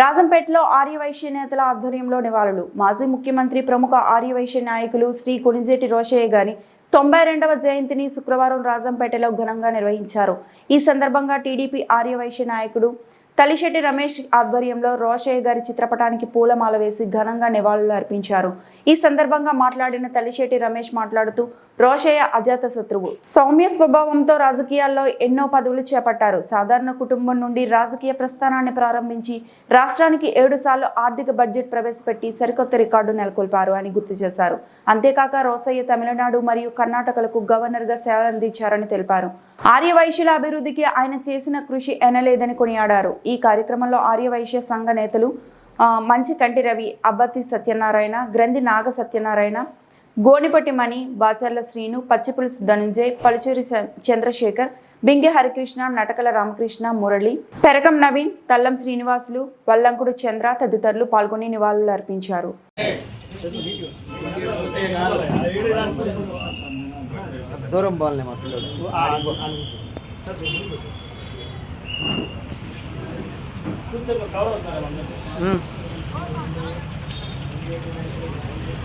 రాజంపేటలో ఆర్యవైశ్య నేతల ఆధ్వర్యంలో నివాళులు. మాజీ ముఖ్యమంత్రి ప్రముఖ ఆర్యవైశ్య నాయకులు శ్రీ కొణిజేటి రోషయ్య గారి తొంభై రెండవ జయంతిని శుక్రవారం రాజంపేటలో ఘనంగా నిర్వహించారు. ఈ సందర్భంగా టీడీపీ ఆర్యవైశ్య నాయకుడు తలిశెట్టి రమేష్ ఆధ్వర్యంలో రోషయ్య గారి చిత్రపటానికి పూలమాల వేసి ఘనంగా నివాళులు అర్పించారు. ఈ సందర్భంగా మాట్లాడిన తలిశెట్టి రమేష్ మాట్లాడుతూ రోషయ్య అజాత శత్రువు. సౌమ్య స్వభావంతో రాజకీయాల్లో ఎన్నో పదవులు చేపట్టారు. సాధారణ కుటుంబం నుండి రాజకీయ ప్రస్థానాన్ని ప్రారంభించి రాష్ట్రానికి ఏడు సార్లు ఆర్థిక బడ్జెట్ ప్రవేశపెట్టి సరికొత్త రికార్డు నెలకొల్పారు అని గుర్తు చేశారు. అంతేకాక రోసయ్య తమిళనాడు మరియు కర్ణాటకలకు గవర్నర్గా సేవలందించారని తెలిపారు. ఆర్యవైశ్యుల అభివృద్ధికి ఆయన చేసిన కృషి ఎనలేదని కొనియాడారు. ఈ కార్యక్రమంలో ఆర్యవైశ్య సంఘ నేతలు మంచి కంటి రవి అబ్బతి సత్యనారాయణ గ్రంథి నాగ సత్యనారాయణ గోనిపట్టి మణి బాచర్ల శ్రీను పచ్చిపులుసు ధనుంజయ్ పలుచూరి చ- చంద్రశేఖర్ బింగి హరికృష్ణ నటకల రామకృష్ణ మురళి పెరకం నవీన్ తల్లం శ్రీనివాసులు వల్లంకుడు చంద్ర తదితరులు పాల్గొని నివాళులు అర్పించారు. దూరం బాల్నే మా పిల్లడు